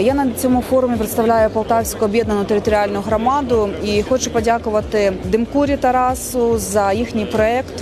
Я на цьому форумі представляю Полтавську об'єднану територіальну громаду і хочу подякувати Димкурі Тарасу за їхній проект.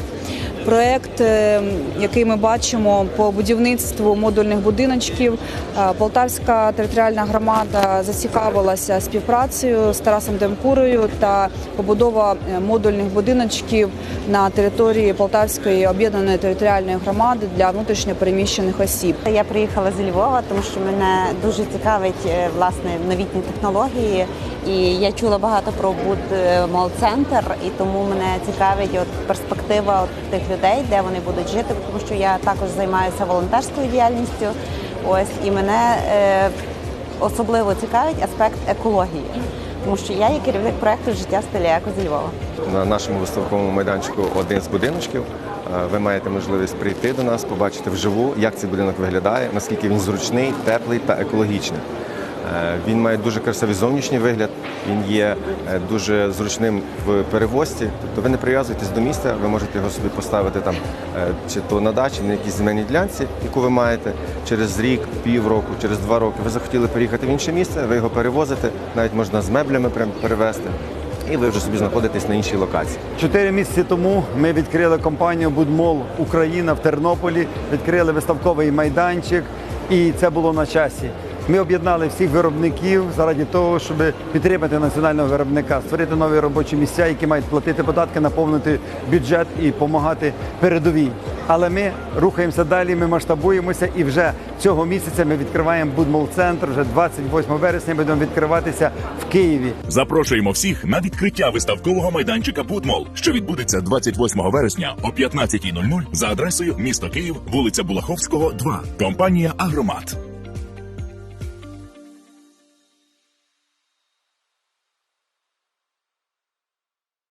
Проект, е, який ми бачимо по будівництву модульних будиночків. Е, Полтавська територіальна громада зацікавилася співпрацею з Тарасом Демкурою та побудова е, модульних будиночків на території Полтавської об'єднаної територіальної громади для внутрішньо переміщених осіб. Я приїхала з Львова, тому що мене дуже цікавить власне новітні технології. І я чула багато про будмол-центр, і тому мене цікавить от перспектива от тих людей, де вони будуть жити, тому що я також займаюся волонтерською діяльністю. Ось і мене е, особливо цікавить аспект екології, тому що я є керівник проекту життя в стилі еко з Львова. На нашому виставковому майданчику один з будиночків. Е, Ви маєте можливість прийти до нас, побачити вживу, як цей будинок виглядає, наскільки він зручний, теплий та екологічний. Е, Він має дуже красивий зовнішній вигляд, він є е, дуже зручним в перевозці. Тобто ви не прив'язуєтесь до місця, ви можете його собі поставити там е, чи то на дачі, на якійсь земельній ділянці, яку ви маєте через рік, півроку, через два роки. Ви захотіли переїхати в інше місце, ви його перевозите, навіть можна з меблями прям перевезти, і ви вже собі знаходитесь на іншій локації. Чотири місяці тому ми відкрили компанію Будмол Україна в Тернополі, відкрили виставковий майданчик, і це було на часі. Ми об'єднали всіх виробників заради того, щоб підтримати національного виробника, створити нові робочі місця, які мають платити податки, наповнити бюджет і допомагати передовій. Але ми рухаємося далі, ми масштабуємося, і вже цього місяця ми відкриваємо Будмол центр. Вже 28 вересня будемо відкриватися в Києві. Запрошуємо всіх на відкриття виставкового майданчика Будмол, що відбудеться 28 вересня о 15.00 за адресою місто Київ, вулиця Булаховського, 2. Компанія Агромат.